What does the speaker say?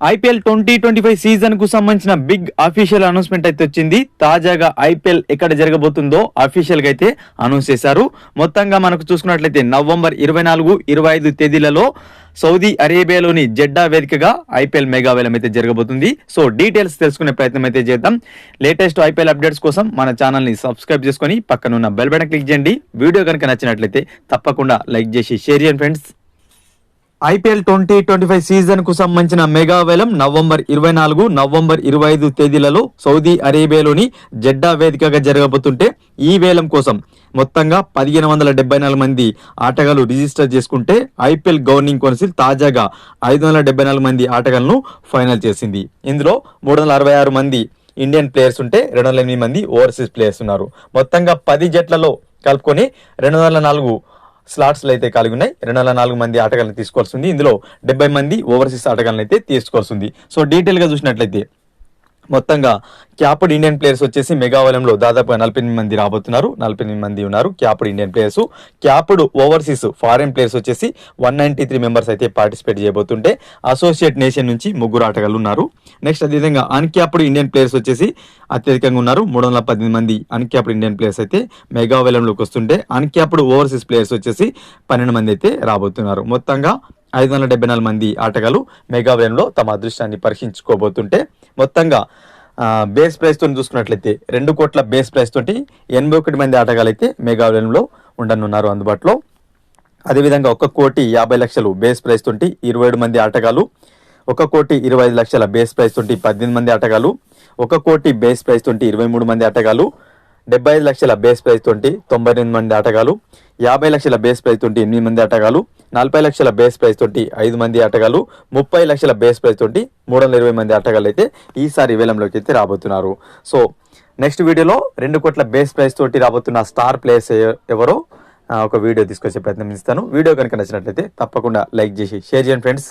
IPL twenty twenty five సీజన్కు సంబంధించిన big official announcement అయితే వచ్చింది. తాజాగా ఐపీఎల్ ఎక్కడ జరగబోతుందో అఫీషియల్గా అయితే అనౌన్స్ చేశారు. మొత్తంగా మనకు చూసుకున్నట్లయితే నవంబర్ ఇరవై నాలుగు ఇరవై ఐదు తేదీలలో సౌదీ అరేబియాలోని జెడ్డా వేదికగా ఐపీఎల్ మెగా వేలం అయితే జరగబోతుంది. సో డీటెయిల్స్ తెలుసుకునే ప్రయత్నం అయితే చేద్దాం. లేటెస్ట్ ఐపీఎల్ అప్డేట్స్ కోసం మన ఛానల్ని సబ్స్క్రైబ్ చేసుకొని పక్కనున్న బెల్ బటన్ క్లిక్ చేయండి. వీడియో కనుక నచ్చినట్లయితే తప్పకుండా లైక్ చేసి షేర్ చేయండి friends IPL twenty twenty five సీజన్కు సంబంధించిన మెగా వేలం నవంబర్ ఇరవై నాలుగు నవంబర్ ఇరవై ఐదు తేదీలలో సౌదీ అరేబియాలోని జెడ్డా వేదికగా జరగబోతుంటే ఈ వేలం కోసం మొత్తంగా పదిహేను వందల డెబ్బై నాలుగు మంది ఆటగాళ్ళు రిజిస్టర్ చేసుకుంటే ఐపీఎల్ గవర్నింగ్ కౌన్సిల్ తాజాగా ఐదు వందల డెబ్బై నాలుగు మంది ఆటగాళ్ళను ఫైనల్ చేసింది. ఇందులో మూడు వందల అరవై ఆరు మంది ఇండియన్ ప్లేయర్స్ ఉంటే రెండు వందల ఎనిమిది మంది ఓవర్సీస్ ప్లేయర్స్ ఉన్నారు. మొత్తంగా పది జట్లలో కలుపుకొని రెండు వందల నాలుగు స్లాట్స్లు అయితే కలిగి ఉన్నాయి. రెండు వందల నాలుగు మంది ఆటగాళ్ళని తీసుకోవాల్సి ఉంది. ఇందులో డెబ్బై మంది ఓవర్సీస్ ఆటగాళ్ళని అయితే తీసుకోవాల్సి ఉంది. సో డీటెయిల్గా చూసినట్లయితే మొత్తంగా క్యాప్డ్ ఇండియన్ ప్లేయర్స్ వచ్చేసి మెగావలంలో దాదాపుగా నలభై ఎనిమిది మంది రాబోతున్నారు నలభై ఎనిమిది మంది ఉన్నారు capped Indian players. Capped overseas foreign players వచ్చేసి వన్ నైన్టీ త్రీ మెంబర్స్ అయితే పార్టిసిపేట్ చేయబోతుంటే అసోసియేట్ నేషన్ నుంచి ముగ్గురు ఆటగాళ్ళు ఉన్నారు. నెక్స్ట్ అదేవిధంగా అన్క్యాప్డ్ ఇండియన్ ప్లేయర్స్ వచ్చేసి అత్యధికంగా ఉన్నారు. మూడు వందల పద్దెనిమిది మంది అన్క్యాప్డ్ ఇండియన్ ప్లేయర్స్ అయితే మెగావలంలోకి వస్తుంటే అన్క్యాప్డ్ ఓవర్సీస్ ప్లేయర్స్ వచ్చేసి పన్నెండు మంది అయితే రాబోతున్నారు. మొత్తంగా ఐదు వందల డెబ్బై నాలుగు మంది ఆటగాళ్ళు మెగావ్యంలో తమ అదృష్టాన్ని పరీక్షించుకోబోతుంటే మొత్తంగా బేస్ ప్రైస్ తోని చూసుకున్నట్లయితే రెండు కోట్ల బేస్ ప్రైస్ తోటి ఎనభై ఒకటి మంది ఆటగాళ్ళు అయితే మెగావ్యంలో ఉండనున్నారు అందుబాటులో. అదేవిధంగా ఒక కోటి యాభై లక్షలు బేస్ ప్రైస్ తోటి ఇరవై ఏడు మంది ఆటగాళ్ళు ఒక కోటి ఇరవై ఐదు లక్షల బేస్ ప్రైస్ తోటి పద్దెనిమిది మంది ఆటగాళ్ళు ఒక కోటి బేస్ ప్రైస్ తోటి ఇరవై మూడు మంది ఆటగాళ్ళు డెబ్బై ఐదు లక్షల బేస్ ప్రైజ్ తోటి తొంభై ఎనిమిది మంది ఆటగాళ్ళు యాభై లక్షల బేస్ ప్రైజ్ తోటి ఎనిమిది మంది ఆటగాళ్ళు నలభై లక్షల బేస్ ప్రైజ్ తోటి ఐదు మంది ఆటగాళ్ళు ముప్పై లక్షల బేస్ ప్రైజ్ తోటి మూడు వందల ఇరవై మంది ఆటగాళ్ళు అయితే ఈసారి వేలంలోకి అయితే రాబోతున్నారు. సో నెక్స్ట్ వీడియోలో రెండు కోట్ల బేస్ ప్రైజ్ తోటి రాబోతున్న స్టార్ ప్లేయర్స్ ఎవరో ఒక వీడియో తీసుకొచ్చే ప్రయత్నం ఇస్తాను వీడియో కనుక నచ్చినట్లయితే తప్పకుండా లైక్ చేసి షేర్ చేయండి ఫ్రెండ్స్.